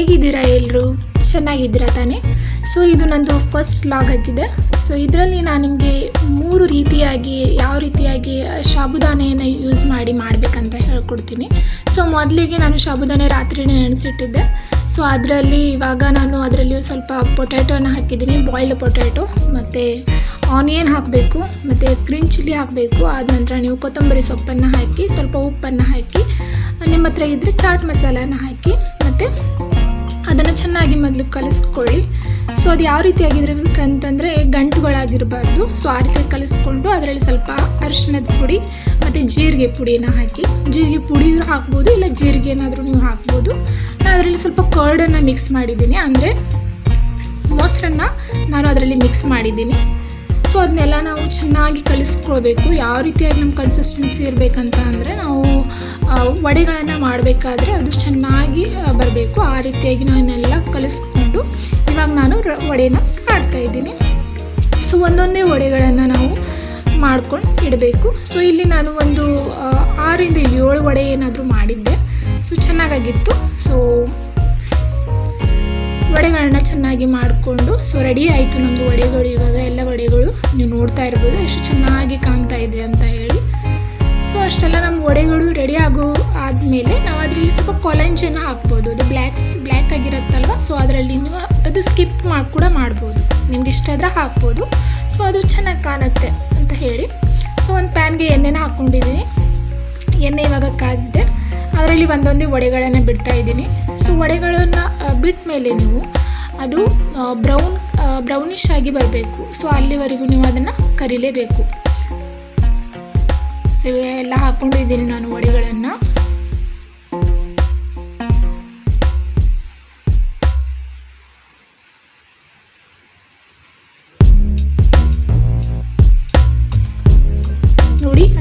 ಹೇಗಿದ್ದೀರಾ ಎಲ್ಲರೂ ಚೆನ್ನಾಗಿದ್ದೀರಾ ತಾನೇ? ಸೊ ಇದು ನಂದು ಫಸ್ಟ್ ಲಾಗ್ ಆಗಿದೆ. ಸೊ ಇದರಲ್ಲಿ ನಾನು ನಿಮಗೆ ಮೂರು ರೀತಿಯಾಗಿ, ಯಾವ ರೀತಿಯಾಗಿ ಶಾಬುದಾನೆಯನ್ನು ಯೂಸ್ ಮಾಡಿ ಮಾಡಬೇಕಂತ ಹೇಳ್ಕೊಡ್ತೀನಿ. ಸೊ ಮೊದಲಿಗೆ ನಾನು ಸಾಬುದಾನೆ ರಾತ್ರಿನೇ ನೆನೆಸಿಟ್ಟಿದ್ದೆ. ಸೊ ಅದರಲ್ಲಿ ಇವಾಗ ನಾನು ಅದರಲ್ಲಿ ಸ್ವಲ್ಪ ಪೊಟ್ಯಾಟೋನ ಹಾಕಿದ್ದೀನಿ. ಬಾಯ್ಲ್ಡ್ ಪೊಟ್ಯಾಟೊ ಮತ್ತು ಆನಿಯನ್ ಹಾಕಬೇಕು, ಮತ್ತು ಗ್ರೀನ್ ಚಿಲ್ಲಿ ಹಾಕಬೇಕು. ಆದ ನಂತರ ನೀವು ಕೊತ್ತಂಬರಿ ಸೊಪ್ಪನ್ನು ಹಾಕಿ, ಸ್ವಲ್ಪ ಉಪ್ಪನ್ನು ಹಾಕಿ ನಿಮ್ಮ ಹತ್ರ ಇದ್ದರೆ ಚಾಟ್ ಮಸಾಲಾನ ಹಾಕಿ, ಮತ್ತು ಅದನ್ನು ಚೆನ್ನಾಗಿ ಮೊದಲು ಕಲಿಸ್ಕೊಳ್ಳಿ. ಸೊ ಅದು ಯಾವ ರೀತಿ ರೀತಿಯಾಗಿರ್ಬೇಕಂತಂದರೆ ಗಂಟುಗಳಾಗಿರಬಾರ್ದು. ಸೊ ಆ ರೀತಿ ಕಲಿಸ್ಕೊಂಡು ಅದರಲ್ಲಿ ಸ್ವಲ್ಪ ಅರಿಶಿಣದ ಪುಡಿ ಮತ್ತು ಜೀರಿಗೆ ಪುಡಿನ ಹಾಕಿ. ಜೀರಿಗೆ ಪುಡಿ ಹಾಕ್ಬೋದು, ಇಲ್ಲ ಜೀರಿಗೆ ಏನಾದರೂ ನೀವು ಹಾಕ್ಬೋದು. ನಾನು ಅದರಲ್ಲಿ ಸ್ವಲ್ಪ ಕರ್ಡನ್ನು ಮಿಕ್ಸ್ ಮಾಡಿದ್ದೀನಿ. ಅಂದರೆ ಮೊಸರನ್ನ ನಾನು ಅದರಲ್ಲಿ ಮಿಕ್ಸ್ ಮಾಡಿದ್ದೀನಿ. ಸೊ ಅದನ್ನೆಲ್ಲ ನಾವು ಚೆನ್ನಾಗಿ ಕಲಿಸ್ಕೊಳ್ಬೇಕು. ಯಾವ ರೀತಿಯಾಗಿ ನಮ್ಮ ಕನ್ಸಿಸ್ಟೆನ್ಸಿ ಇರಬೇಕಂತ ಅಂದರೆ ನಾವು ವಡೆಗಳನ್ನು ಮಾಡಬೇಕಾದ್ರೆ ಅದು ಚೆನ್ನಾಗಿ ಬರಬೇಕು. ಆ ರೀತಿಯಾಗಿ ನಾನೆಲ್ಲ ಕಲಿಸ್ಕೊಂಡು ಇವಾಗ ನಾನು ರ, ವಡೆನ ಮಾಡ್ತಾಯಿದ್ದೀನಿ ಸೊ ಒಂದೊಂದೇ ವಡೆಗಳನ್ನು ನಾವು ಮಾಡ್ಕೊಂಡು ಇಡಬೇಕು. ಸೊ ಇಲ್ಲಿ ನಾನು ಒಂದು ಆರಿಂದ ಏಳು ವಡೆ ಏನಾದರೂ ಮಾಡಿದ್ದೆ. ಸೊ ಚೆನ್ನಾಗಾಗಿತ್ತು. ಸೊ ವಡೆಗಳನ್ನ ಚೆನ್ನಾಗಿ ಮಾಡಿಕೊಂಡು ಸೊ ರೆಡಿ ಆಯಿತು ನಮ್ಮದು ವಡೆಗಳು. ಇವಾಗ ಎಲ್ಲ ವಡೆಗಳು ನೀವು ನೋಡ್ತಾ ಇರ್ಬೋದು, ಎಷ್ಟು ಚೆನ್ನಾಗಿ ಕಾಣ್ತಾ ಇದ್ವಿ ಅಂತ ಹೇಳಿ. ಸೊ ಅಷ್ಟೆಲ್ಲ ನಮ್ಮ ವಡೆಗಳು ರೆಡಿ ಆಗೋ ಆದಮೇಲೆ ನಾವು ಅದರಲ್ಲಿ ಸ್ವಲ್ಪ ಕೊಲಂಜನ ಹಾಕ್ಬೋದು. ಅದು ಬ್ಲ್ಯಾಕ್ಸ್ ಬ್ಲ್ಯಾಕ್ ಆಗಿರುತ್ತಲ್ವ ಸೊ ಅದರಲ್ಲಿ ನೀವು ಅದು ಸ್ಕಿಪ್ ಮಾಡಿ, ಕೂಡ ಮಾಡ್ಬೋದು. ನಿಮ್ಗೆ ಇಷ್ಟ ಆದರೆ ಹಾಕ್ಬೋದು. ಸೊ ಅದು ಚೆನ್ನಾಗಿ ಕಾಣುತ್ತೆ ಅಂತ ಹೇಳಿ. ಸೊ ಒಂದು ಪ್ಯಾನ್ಗೆ ಎಣ್ಣೆನ ಹಾಕ್ಕೊಂಡಿದ್ದೀನಿ ಎಣ್ಣೆ ಇವಾಗ ಕಾದಿದೆ. ಅದರಲ್ಲಿ ಒಂದೊಂದೇ ವಡೆಗಳನ್ನು ಬಿಡ್ತಾ ಇದ್ದೀನಿ. ಸೊ ವಡೆಗಳನ್ನು ಬಿಟ್ಟ ಮೇಲೆ ನೀವು ಅದು ಬ್ರೌನ್ ಬ್ರೌನಿಶ್ ಆಗಿ ಬರಬೇಕು. ಸೊ ಅಲ್ಲಿವರೆಗೂ ನೀವು ಅದನ್ನು ಕರಿಲೇಬೇಕು. ಸೊ ಎಲ್ಲ ಹಾಕ್ಕೊಂಡಿದ್ದೀನಿ ನಾನು ವಡೆಗಳನ್ನು.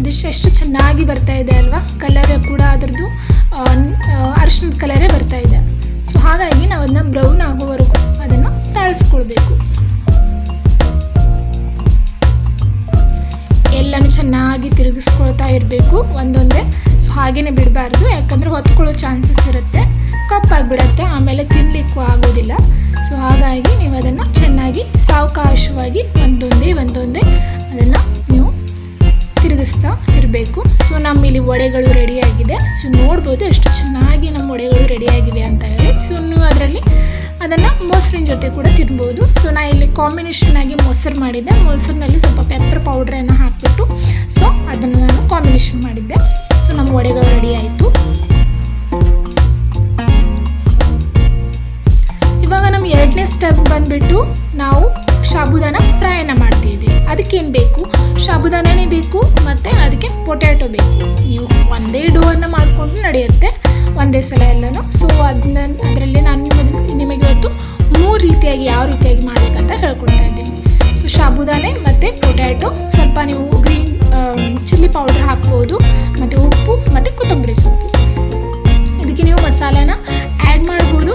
ಅದೆಷ್ಟು ಎಷ್ಟು ಚೆನ್ನಾಗಿ ಬರ್ತಾ ಇದೆ ಅಲ್ವಾ? ಕಲರ್ ಕೂಡ ಅದರದ್ದು ಅರಿಶಿನದ ಕಲರೇ ಬರ್ತಾ ಇದೆ. ಸೊ ಹಾಗಾಗಿ ನಾವು ಅದನ್ನ ಬ್ರೌನ್ ಆಗೋವರೆಗೂ ಅದನ್ನು ತಾಳಿಸ್ಕೊಳ್ಬೇಕು. ಎಲ್ಲನೂ ಚೆನ್ನಾಗಿ ತಿರುಗಿಸ್ಕೊಳ್ತಾ ಇರಬೇಕು ಒಂದೊಂದೇ. ಸೊ ಹಾಗೇನೆ ಬಿಡಬಾರ್ದು, ಯಾಕಂದರೆ ಹೊತ್ಕೊಳ್ಳೋ ಚಾನ್ಸಸ್ ಇರುತ್ತೆ. ಕಪ್ಪಾಗಿಬಿಡತ್ತೆ, ಆಮೇಲೆ ತಿನ್ನಲಿಕ್ಕೂ ಆಗೋದಿಲ್ಲ. ಸೊ ಹಾಗಾಗಿ ನೀವು ಅದನ್ನು ಚೆನ್ನಾಗಿ ಸಾವಕಾಶವಾಗಿ ಒಂದೊಂದೇ ಒಂದೊಂದೇ ಅದನ್ನು ತಿರುಗಿಸ್ತಾ ಇರಬೇಕು. ಸೊ ನಮ್ಮ ಇಲ್ಲಿ ವಡೆಗಳು ರೆಡಿಯಾಗಿದೆ ಸೊ ನೋಡ್ಬೋದು ಎಷ್ಟು ಚೆನ್ನಾಗಿ ನಮ್ಮ ವಡೆಗಳು ರೆಡಿಯಾಗಿವೆ ಅಂತ ಹೇಳಿ. ಸೊ ನೀವು ಅದರಲ್ಲಿ ಅದನ್ನು ಮೊಸರಿನ ಜೊತೆ ಕೂಡ ತಿನ್ಬೋದು. ಸೊ ನಾ ಇಲ್ಲಿ ಕಾಂಬಿನೇಷನ್ ಆಗಿ ಮೊಸರು ಮಾಡಿದ್ದೆ. ಮೊಸರಿನಲ್ಲಿ ಸ್ವಲ್ಪ ಪೆಪ್ಪರ್ ಪೌಡ್ರನ್ನು ಹಾಕಿಬಿಟ್ಟು ಸೊ ಅದನ್ನು ನಾನು ಕಾಂಬಿನೇಷನ್ ಮಾಡಿದ್ದೆ. ಸೊ ನಮ್ಮ ವಡೆಗಳು ರೆಡಿ ಆಯಿತು. ಇವಾಗ ನಮ್ಮ ಎರಡನೇ ಸ್ಟೆಪ್ ಬಂದುಬಿಟ್ಟು ನಾವು ಶಾಬುದಾನ ಫ್ರೈನ ಮಾಡ್ತಿದ್ವಿ. ಅದಕ್ಕೇನು ಬೇಕು? ಸಾಬುದಾನನೇ ಬೇಕು ಮತ್ತು ಅದಕ್ಕೆ ಪೊಟ್ಯಾಟೊ ಬೇಕು. ನೀವು ಒಂದೇ ಡೋವನ್ನು ಮಾಡಿಕೊಂಡು ನಡೆಯುತ್ತೆ. ಒಂದೇ ಸಲ ಎಲ್ಲನೂ. ಸೊ ಅದನ್ನ ಅದರಲ್ಲಿ ನಾನು ನಿಮಗೆ ಇವತ್ತು ಮೂರು ರೀತಿಯಾಗಿ ಯಾವ ರೀತಿಯಾಗಿ ಮಾಡಬೇಕಂತ ಹೇಳ್ಕೊಡ್ತಾ ಇದ್ದೀನಿ. ಸೊ ಸಾಬುದಾನೆ ಮತ್ತು ಪೊಟ್ಯಾಟೊ ಸ್ವಲ್ಪ ನೀವು ಗ್ರೀನ್ ಚಿಲ್ಲಿ ಪೌಡರ್ ಹಾಕ್ಬೋದು, ಮತ್ತು ಉಪ್ಪು, ಮತ್ತು ಕೊತ್ತಂಬರಿ ಸೊಪ್ಪು. ಅದಕ್ಕೆ ನೀವು ಮಸಾಲೆನ ಆ್ಯಡ್ ಮಾಡ್ಬೋದು.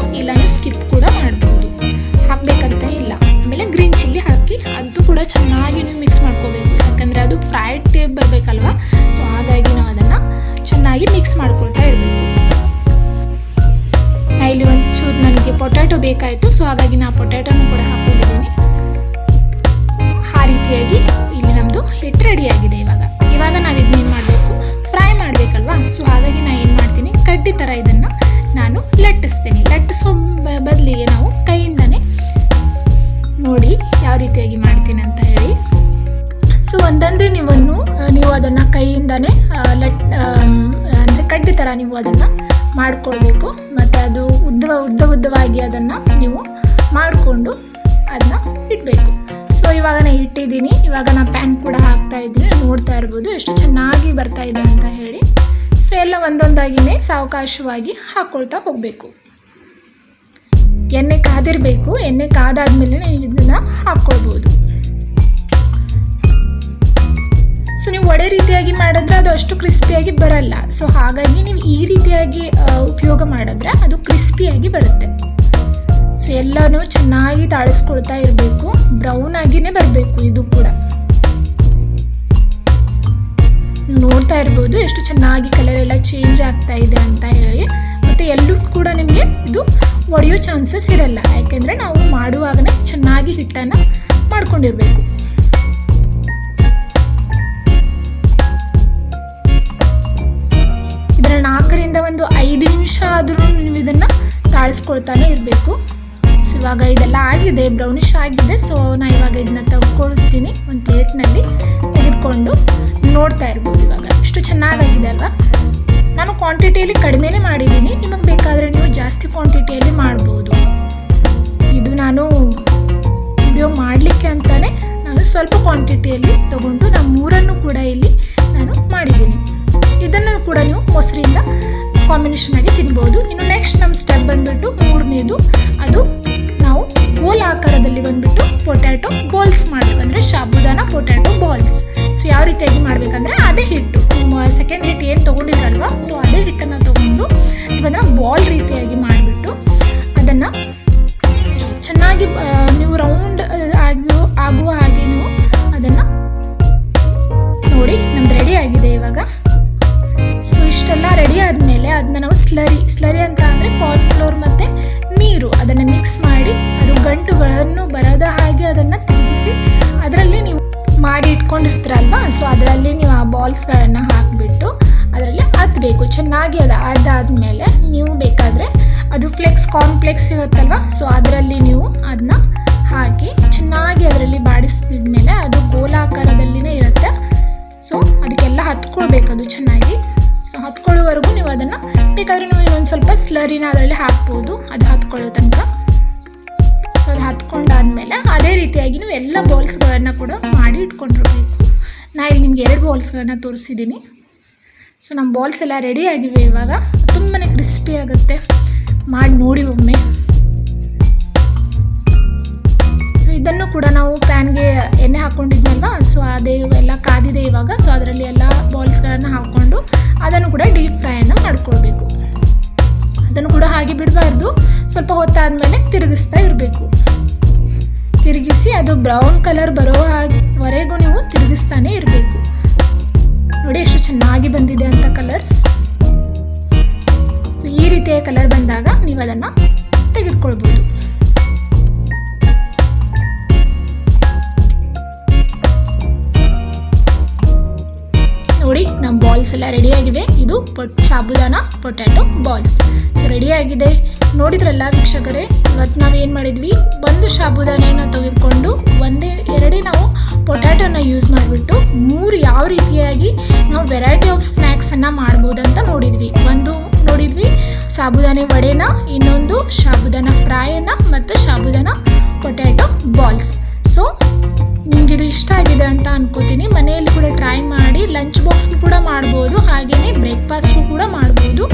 ಹಾಗಾಗಿ ನಾ ಪೊಟ್ಯಾಟೋನ ಕೂಡ ಹಾಕೊಂಡಿದ್ದೀನಿ. ಆ ರೀತಿಯಾಗಿ ಇಲ್ಲಿ ನಮ್ಮದು ಹಿಟ್ಟು ರೆಡಿಯಾಗಿದೆ ಇವಾಗ. ಇವಾಗ ನಾವು ಇದನ್ನೇನು ಮಾಡಬೇಕು? ಫ್ರೈ ಮಾಡಬೇಕಲ್ವಾ? ಸೊ ಹಾಗಾಗಿ ನಾನು ಏನು ಮಾಡ್ತೀನಿ? ಕಡ್ಡಿ ಥರ ಇದನ್ನು ನಾನು ಲಟ್ಟಿಸ್ತೀನಿ. ಲಟ್ಟಿಸೋ ಬದಲಿಗೆ ನಾವು ಕೈಯಿಂದನೇ ನೋಡಿ ಯಾವ ರೀತಿಯಾಗಿ ಮಾಡ್ತೀನಿ ಅಂತ ಹೇಳಿ. ಸೊ ಒಂದೊಂದೇ ನೀವನ್ನು ನೀವು ಅದನ್ನು ಕೈಯಿಂದನೇ ಲಟ್ ಅಂದರೆ ಕಡ್ಡಿ ಥರ ನೀವು ಅದನ್ನು ಮಾಡ್ಕೊಳ್ಬೇಕು. ಮತ್ತು ಅದು ಉದ್ದ ಉದ್ದ, ಉದ್ದವಾಗಿ ಅದನ್ನು ನೀವು ಮಾಡಿಕೊಂಡು ಅದನ್ನ ಇಡಬೇಕು. ಸೊ ಇವಾಗ ನಾನು ಇಟ್ಟಿದ್ದೀನಿ. ಇವಾಗ ನಾನು ಪ್ಯಾನ್ ಕೂಡ ಹಾಕ್ತಾ ಇದ್ದೀನಿ ನೋಡ್ತಾ ಇರ್ಬೋದು. ಎಷ್ಟು ಚೆನ್ನಾಗಿ ಬರ್ತಾ ಇದೆ ಅಂತ ಹೇಳಿ. ಸೊ ಎಲ್ಲ ಒಂದೊಂದಾಗಿನೇ ಸಾವಕಾಶವಾಗಿ ಹಾಕ್ಕೊಳ್ತಾ ಹೋಗಬೇಕು. ಎಣ್ಣೆ ಕಾದಿರಬೇಕು. ಎಣ್ಣೆ ಕಾದಾದ್ಮೇಲೆ ನೀವು ಇದನ್ನು ಹಾಕ್ಕೊಳ್ಬೋದು ಒಡೆ ರೀತಿಯಾಗಿ ಮಾಡಿದ್ರೆ ಅದು ಅಷ್ಟು ಕ್ರಿಸ್ಪಿಯಾಗಿ ಬರಲ್ಲ. ಸೊ ಹಾಗಾಗಿ ನೀವು ಈ ರೀತಿಯಾಗಿ ಉಪಯೋಗ ಮಾಡಿದ್ರೆ ಅದು ಕ್ರಿಸ್ಪಿಯಾಗಿ ಬರುತ್ತೆ. ಸೊ ಎಲ್ಲನೂ ಚೆನ್ನಾಗಿ ತಾಳಿಸ್ಕೊಳ್ತಾ ಇರಬೇಕು. ಬ್ರೌನ್ ಆಗಿನೇ ಬರಬೇಕು ಇದು ಕೂಡ. ನೋಡ್ತಾ ಇರ್ಬೋದು ಎಷ್ಟು ಚೆನ್ನಾಗಿ ಕಲರ್ ಎಲ್ಲ ಚೇಂಜ್ ಆಗ್ತಾ ಇದೆ ಅಂತ ಹೇಳಿ. ಮತ್ತು ಎಲ್ಲೂ ಕೂಡ ನಿಮಗೆ ಇದು ಒಡೆಯೋ ಚಾನ್ಸಸ್ ಇರಲ್ಲ. ಯಾಕೆಂದರೆ ನಾವು ಮಾಡುವಾಗನೇ ಚೆನ್ನಾಗಿ ಹಿಟ್ಟನ್ನು ಮಾಡ್ಕೊಂಡಿರಬೇಕು. ತಾಳಿಸ್ಕೊಳ್ತಾನೆ ಇರಬೇಕು. ಸೊ ಇವಾಗ ಇದೆಲ್ಲ ಆಗಿದೆ ಬ್ರೌನಿಶ್ ಆಗಿದೆ. ಸೊ ನಾನು ಇವಾಗ ಇದನ್ನ ತಗೊಳ್ತೀನಿ ಒಂದು ಪ್ಲೇಟ್ನಲ್ಲಿ ತೆಗೆದುಕೊಂಡು ನೋಡ್ತಾ ಇರ್ಬೋದು ಇವಾಗ. ಇಷ್ಟು ಚೆನ್ನಾಗಾಗಿದೆ ಅಲ್ವಾ? ನಾನು ಕ್ವಾಂಟಿಟಿಯಲ್ಲಿ ಕಡಿಮೆನೇ ಮಾಡಿದ್ದೀನಿ. ನಿಮಗೆ ಬೇಕಾದರೆ ನೀವು ಜಾಸ್ತಿ ಕ್ವಾಂಟಿಟಿಯಲ್ಲಿ ಮಾಡ್ಬೋದು. ಇದು ನಾನು ವಿಡಿಯೋ ಮಾಡಲಿಕ್ಕೆ ಅಂತಾನೆ ನಾನು ಸ್ವಲ್ಪ ಕ್ವಾಂಟಿಟಿಯಲ್ಲಿ ತೊಗೊಂಡು ನಾನು ಮೂರನ್ನು ಕೂಡ ಇಲ್ಲಿ ನಾನು ಮಾಡಿದ್ದೀನಿ. ಇದನ್ನು ಕೂಡ ನೀವು ಮೊಸರಿಂದ ಕಾಂಬಿನೇಷನ್ ಆಗಿ ತಿನ್ಬೋದು. ಇನ್ನು ನೆಕ್ಸ್ಟ್ ನಮ್ಮ ಸ್ಟೆಪ್ ಬಂದ್ಬಿಟ್ಟು ಮೂರನೇದು, ಅದು ನಾವು ಗೋಲ್ ಆಕಾರದಲ್ಲಿ ಬಂದ್ಬಿಟ್ಟು ಪೊಟ್ಯಾಟೊ ಬಾಲ್ಸ್ ಮಾಡಬೇಕು ಅಂದರೆ ಶಾಬುದಾನ ಪೊಟ್ಯಾಟೊ ಬಾಲ್ಸ್ ಸೊ ಯಾವ ರೀತಿಯಾಗಿ ಮಾಡಬೇಕಂದ್ರೆ ಅದೇ ಹಿಟ್ಟು. ಸೆಕೆಂಡ್ ಹಿಟ್ ಏನು ತೊಗೊಂಡಿದ್ರಲ್ವ? ಸೊ ಅದೇ ಹಿಟ್ಟನ್ನು ತೊಗೊಂಡು ಇವನ್ನ ಬಾಲ್ ರೀತಿಯಾಗಿ ಮಾಡಿಬಿಟ್ಟು ಮಾಡಿ ಅದು ಗಂಟುಗಳನ್ನು ಬರದ ಹಾಗೆ ಅದನ್ನು ತಿರುಗಿಸಿ ಅದರಲ್ಲಿ ನೀವು ಮಾಡಿ ಇಟ್ಕೊಂಡಿರ್ತೀರಲ್ವಾ? ಸೊ ಅದರಲ್ಲಿ ನೀವು ಆ ಬಾಲ್ಸ್ಗಳನ್ನು ಹಾಕಿಬಿಟ್ಟು ಅದರಲ್ಲಿ ಹತ್ತಬೇಕು ಚೆನ್ನಾಗಿ ಅದು ಅದಾದಮೇಲೆ ನೀವು ಬೇಕಾದರೆ ಅದು ಫ್ಲೆಕ್ಸ್ ಕಾರ್ನ್ಫ್ಲೆಕ್ಸ್ ಸಿಗುತ್ತಲ್ವ ಸೊ ಅದರಲ್ಲಿ ನೀವು ಅದನ್ನ ಹಾಕಿ ಚೆನ್ನಾಗಿ ಅದರಲ್ಲಿ ಬಾಡಿಸಿದ್ಮೇಲೆ ಅದು ಗೋಲಾಕಾರದಲ್ಲಿನೇ ಇರುತ್ತೆ. ಸೊ ಅದಕ್ಕೆಲ್ಲ ಹತ್ಕೊಳ್ಬೇಕು ಅದು ಚೆನ್ನಾಗಿ. ಸೊ ಹತ್ಕೊಳ್ಳೋವರೆಗೂ ನೀವು ಅದನ್ನು ಬೇಕಾದರೆ ನೀವು ಒಂದು ಸ್ವಲ್ಪ ಸ್ಲರಿನ ಅದರಲ್ಲಿ ಹಾಕ್ಬೋದು. ಅದು ಹತ್ಕೊಳ್ಳೋ ತನಕ. ರೀತಿಯಾಗಿ ನೀವು ಎಲ್ಲ ಬಾಲ್ಸ್ಗಳನ್ನು ಕೂಡ ಮಾಡಿ ಇಟ್ಕೊಂಡಿರಬೇಕು. ನಾನು ಇಲ್ಲಿ ನಿಮ್ಗೆ ಎರಡು ಬೌಲ್ಸ್ಗಳನ್ನು ತೋರಿಸಿದ್ದೀನಿ. ಸೊ ನಮ್ಮ ಬಾಲ್ಸ್ ಎಲ್ಲ ರೆಡಿ ಆಗಿವೆ ಇವಾಗ. ತುಂಬಾ ಕ್ರಿಸ್ಪಿ ಆಗುತ್ತೆ. ಮಾಡಿ ನೋಡಿ ಒಮ್ಮೆ. ಸೊ ಇದನ್ನು ಕೂಡ ನಾವು ಪ್ಯಾನ್ಗೆ ಎಣ್ಣೆ ಹಾಕ್ಕೊಂಡಿದ್ನಲ್ವಾ ಸೊ ಅದೇ ಎಲ್ಲ ಕಾದಿದೆ ಇವಾಗ. ಸೊ ಅದರಲ್ಲಿ ಎಲ್ಲ ಬಾಲ್ಸ್ಗಳನ್ನು ಹಾಕ್ಕೊಂಡು ಅದನ್ನು ಕೂಡ ಡೀಪ್ ಫ್ರೈಯನ್ನು ಮಾಡ್ಕೊಳ್ಬೇಕು. ಅದನ್ನು ಕೂಡ ಹಾಗೆ ಬಿಡಬಾರ್ದು. ಸ್ವಲ್ಪ ಹೊತ್ತಾದಮೇಲೆ ತಿರುಗಿಸ್ತಾ ಇರಬೇಕು. ತಿರುಗಿಸಿ ಅದು ಬ್ರೌನ್ ಕಲರ್ ಬರೋ ಹಾಗೆವರೆಗೂ ನೀವು ತಿರುಗಿಸ್ತಾನೆ ಇರಬೇಕು. ನೋಡಿ ಎಷ್ಟು ಚೆನ್ನಾಗಿ ಬಂದಿದೆ ಅಂತ ಕಲರ್ಸ್ ಸೊ ಈ ರೀತಿಯ ಕಲರ್ ಬಂದಾಗ ನೀವು ಅದನ್ನು ತೆಗೆದುಕೊಳ್ಬೋದು. ನೋಡಿ, ನಮ್ಮ ಬಾಲ್ಸ್ ಎಲ್ಲ ರೆಡಿಯಾಗಿದೆ ಇದು ಪೊ, ಸಾಬುದಾನ ಪೊಟ್ಯಾಟೊ ಬಾಲ್ಸ್ ಸೊ ರೆಡಿಯಾಗಿದೆ ನೋಡಿದ್ರಲ್ಲ ವೀಕ್ಷಕರೇ? ಇವತ್ತು ನಾವು ಏನು ಮಾಡಿದ್ವಿ? ಒಂದು ಸಾಬುದಾನೆಯನ್ನು ತೆಗೆದುಕೊಂಡು ಒಂದೇ, ಎರಡೇ ನಾವು ಪೊಟ್ಯಾಟೋನ ಯೂಸ್ ಮಾಡಿಬಿಟ್ಟು ಮೂರು ಯಾವ ರೀತಿಯಾಗಿ ನಾವು ವೆರೈಟಿ ಆಫ್ ಸ್ನ್ಯಾಕ್ಸನ್ನು ಮಾಡ್ಬೋದಂತ ನೋಡಿದ್ವಿ. ಒಂದು ನೋಡಿದ್ವಿ ಸಾಬುದಾನೆ ವಡೆನ, ಇನ್ನೊಂದು ಸಾಬುದಾನ ಫ್ರೈಯನ್ನು ಮತ್ತು ಸಾಬುದಾನ ಪೊಟ್ಯಾಟೊ ಬಾಲ್ಸ್ ಸೊ ನಿಮ್ಗೆ ಇದು ಇಷ್ಟ ಆಗಿದೆ ಅಂತ ಅನ್ಕೋತೀನಿ. ಮನೆಯಲ್ಲಿ ಕೂಡ ಟ್ರೈ ಮಾಡಿ ಲಂಚ್ ಬಾಕ್ಸ್ಗೂ ಕೂಡ ಮಾಡ್ಬೋದು ಹಾಗೆಯೇ ಬ್ರೇಕ್ಫಾಸ್ಟ್ಗೂ ಕೂಡ ಮಾಡ್ಬೋದು.